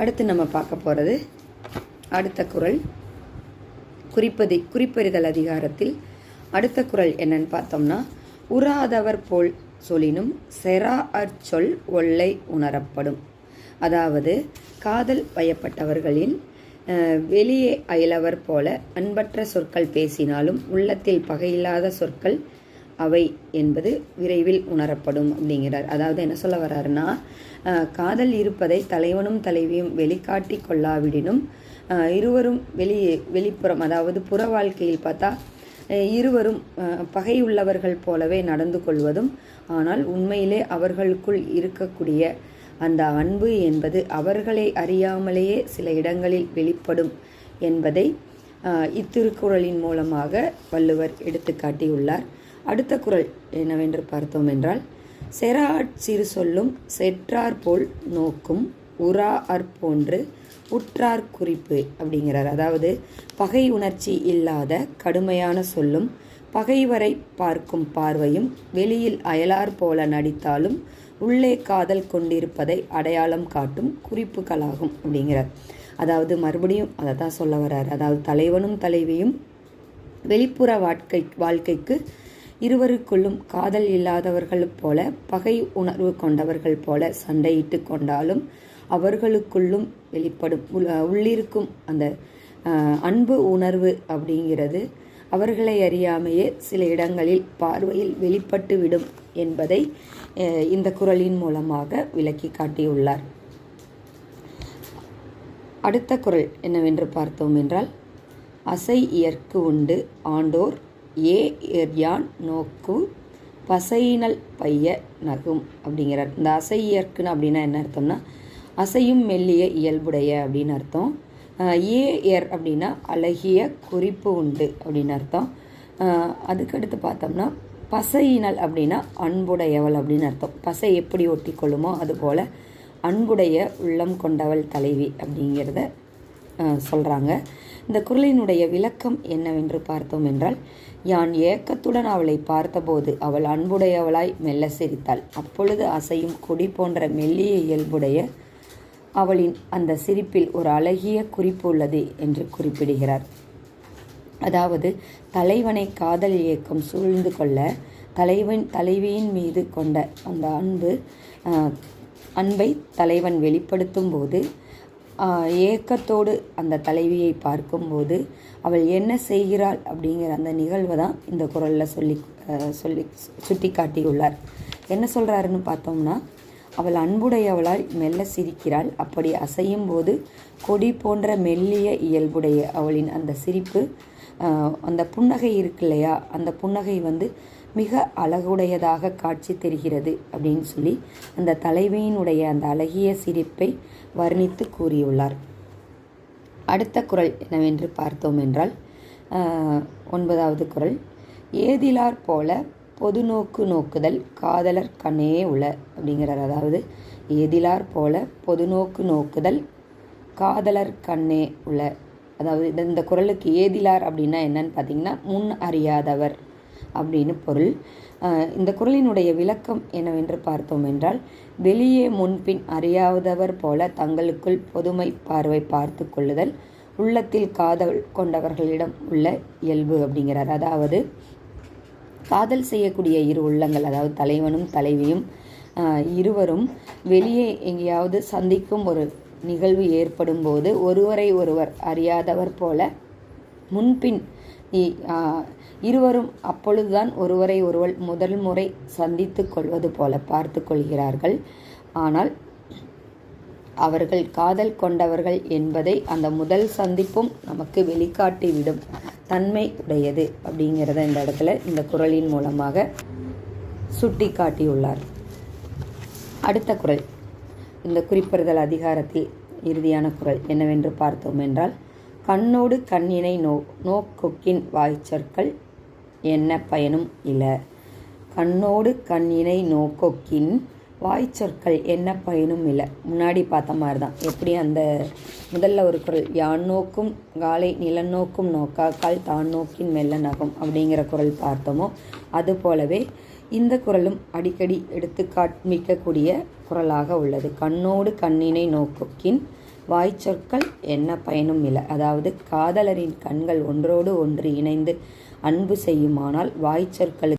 அடுத்து நம்ம பார்க்க போகிறது அடுத்த குறள் குறிப்பதி குறிப்பறிதல் அதிகாரத்தில் அடுத்த குரல் என்னன்னு பார்த்தோம்னா உறாதவர் போல் சொலினும் செரா அச்சொல் ஒல்லை உணரப்படும். அதாவது காதல் வயப்பட்டவர்களின் வெளியே அயலவர் போல அன்பற்ற சொற்கள் பேசினாலும் உள்ளத்தில் பகையில்லாத சொற்கள் அவை என்பது விரைவில் உணரப்படும் அப்படிங்கிறார். அதாவது என்ன சொல்ல வர்றாருன்னா காதல் இருப்பதை தலைவனும் தலைவியும் வெளிக்காட்டி கொள்ளாவிடினும் இருவரும் வெளி வெளிப்புறம் அதாவது புற வாழ்க்கையில் பார்த்தா இருவரும் பகை பகையுள்ளவர்கள் போலவே நடந்து கொள்வதும் ஆனால் உண்மையிலே அவர்களுக்குள் இருக்கக்கூடிய அந்த அன்பு என்பது அவர்களை அறியாமலேயே சில இடங்களில் வெளிப்படும் என்பதை இத்திருக்குறளின் மூலமாக வள்ளுவர் எடுத்துக்காட்டியுள்ளார். அடுத்த குரல் என்னவென்று பார்த்தோம் என்றால் செராட் சிறு சொல்லும் செற்றார் போல் நோக்கும் உரா போன்று உற்றார் குறிப்பு அப்படிங்கிறார். அதாவது பகை உணர்ச்சி இல்லாத கடுமையான சொல்லும் பகைவரை பார்க்கும் பார்வையும் வெளியில் அயலார் போல நடித்தாலும் உள்ளே காதல் கொண்டிருப்பதை அடையாளம் காட்டும் குறிப்புகளாகும் அப்படிங்கிறார். அதாவது மறுபடியும் அதை தான் சொல்ல வர்றார். அதாவது தலைவனும் தலைவியும் வெளிப்புற வாழ்க்கை வாழ்க்கைக்கு இருவருக்குள்ளும் காதல் இல்லாதவர்கள் போல பகை உணர்வு கொண்டவர்கள் போல சண்டையிட்டு கொண்டாலும் அவர்களுக்குள்ளும் வெளிப்படும் உள்- உள்ளிருக்கும் அந்த அன்பு உணர்வு அப்படிங்கிறது அவர்களை அறியாமையே சில இடங்களில் பார்வையில் வெளிப்பட்டு விடும் என்பதை இந்த குறளின் மூலமாக விளக்கி காட்டியுள்ளார். அடுத்த குறள் என்னவென்று பார்த்தோம் என்றால் அசை இயற்கு உண்டு ஆண்டோர் ஏ எரியான் நோக்கு பசையினல் பைய நகும் அப்படிங்கிறார். இந்த அசை இயற்குன்னு அப்படின்னா என்ன அர்த்தம்னா அசையும் மெல்லிய இயல்புடைய அப்படின்னு அர்த்தம். ஏ எர் அப்படின்னா அழகிய குறிப்பு உண்டு அப்படின்னு அர்த்தம். அதுக்கடுத்து பார்த்தோம்னா பசையினல் அப்படின்னா அன்புடையவள் அப்படின்னு அர்த்தம். பசை எப்படி ஒட்டி கொள்ளுமோ அதுபோல் அன்புடைய உள்ளம் கொண்டவள் தலைவி அப்படிங்கிறத சொல்கிறாங்க இந்த குரலினுடைய விளக்கம் என்னவென்று பார்த்தோம் என்றால் யான் ஏக்கத்துடன் அவளை பார்த்தபோது அவள் அன்புடையவளாய் மெல்ல சிரித்தாள். அப்பொழுது அசையும் கொடி போன்ற மெல்லிய இயல்புடைய அவளின் அந்த சிரிப்பில் ஒரு அழகிய குறிப்பு உள்ளது என்று குறிப்பிடுகிறார். அதாவது தலைவனை காதல் இயக்கம் சூழ்ந்து கொள்ள தலைவன் தலைவியின் மீது கொண்ட அந்த அன்பு அன்பை தலைவன் வெளிப்படுத்தும் போது ஏக்கத்தோடு அந்த தலைவியை பார்க்கும்போது அவள் என்ன செய்கிறாள் அப்படிங்கிற அந்த நிகழ்வை தான் இந்த குரலில் சொல்லி சொல்லி சுட்டி காட்டியுள்ளார் என்ன சொல்கிறாருன்னு பார்த்தோம்னா அவள் அன்புடையவளாய் மெல்ல சிரிக்கிறாள். அப்படி அசையும் போது கொடி போன்ற மெல்லிய இயல்புடைய அவளின் அந்த சிரிப்பு அந்த புன்னகை இருக்கு இல்லையா? அந்த புன்னகை வந்து மிக அழகுடையதாக காட்சி தெரிகிறது அப்படின்னு சொல்லி அந்த தலைவியினுடைய அந்த அழகிய சிரிப்பை வர்ணித்து கூறியுள்ளார். அடுத்த குறள் என்னவென்று பார்த்தோம் என்றால் ஒன்பதாவது குறள் ஏதிலார் போல பொது நோக்கு நோக்குதல் காதலர் கண்ணே உள அப்படிங்கிறார். அதாவது ஏதிலார் போல பொது நோக்கு நோக்குதல் காதலர் கண்ணே உள. அதாவது இந்த- இந்த குறளுக்கு ஏதிலார் அப்படின்னா என்னன்னு பார்த்தீங்கன்னா முன் அறியாதவர். அப்படின்னு பொருள். இந்த குரலினுடைய விளக்கம் என்னவென்று பார்த்தோம் என்றால் வெளியே முன்பின் அறியாதவர் போல தங்களுக்குள் பொதுமை பார்வை பார்த்து கொள்ளுதல் உள்ளத்தில் காதல் கொண்டவர்களிடம் உள்ள இயல்பு அப்படிங்கிறார். அதாவது காதல் செய்யக்கூடிய இரு உள்ளங்கள் அதாவது தலைவனும் தலைவியும் இருவரும் வெளியே எங்கேயாவது சந்திக்கும் ஒரு நிகழ்வு ஏற்படும் போது ஒருவரை ஒருவர் அறியாதவர் போல முன்பின் இருவரும் அப்பொழுதுதான் ஒருவரை ஒருவர் முதல் முறை சந்தித்து கொள்வது போல பார்த்து கொள்கிறார்கள். ஆனால் அவர்கள் காதல் கொண்டவர்கள் என்பதை அந்த முதல் சந்திப்பும் நமக்கு வெளிக்காட்டிவிடும். தன்மை உடையது அப்படிங்கிறத இந்த இடத்துல இந்த குறளின் மூலமாக சுட்டி காட்டியுள்ளார் அடுத்த குறள் இந்த குறிப்பிடுதல் அதிகாரத்தில் இறுதியான குறள் என்னவென்று பார்த்தோம் என்றால் கண்ணோடு கண்ணினை நோ நோக்கொக்கின் வாய்ச்சொற்கள் என்ன பயனும் இல? கண்ணோடு கண்ணினை நோக்கொக்கின் வாய்ச்சொற்கள் என்ன பயனும் இல்லை முன்னாடி பார்த்த மாதிரி தான் எப்படி அந்த முதல்ல ஒரு குறள் யான் நோக்கும் காலை நிலநோக்கும் நோக்காக்கால் தான் நோக்கின் மெல்ல நகம் அப்படிங்கிற குரல் பார்த்தோமோ அது போலவே இந்த குரலும் அடிக்கடி எடுத்து காண்பிக்கக்கூடிய குரலாக உள்ளது. கண்ணோடு கண்ணினை நோக்கொக்கின் வாய்ச்சொற்கள் என்ன பயனும் இல்லை. அதாவது காதலரின் கண்கள் ஒன்றோடு ஒன்று இணைந்து அன்பு செய்யுமானால் வாய்ச்சொற்களுக்கு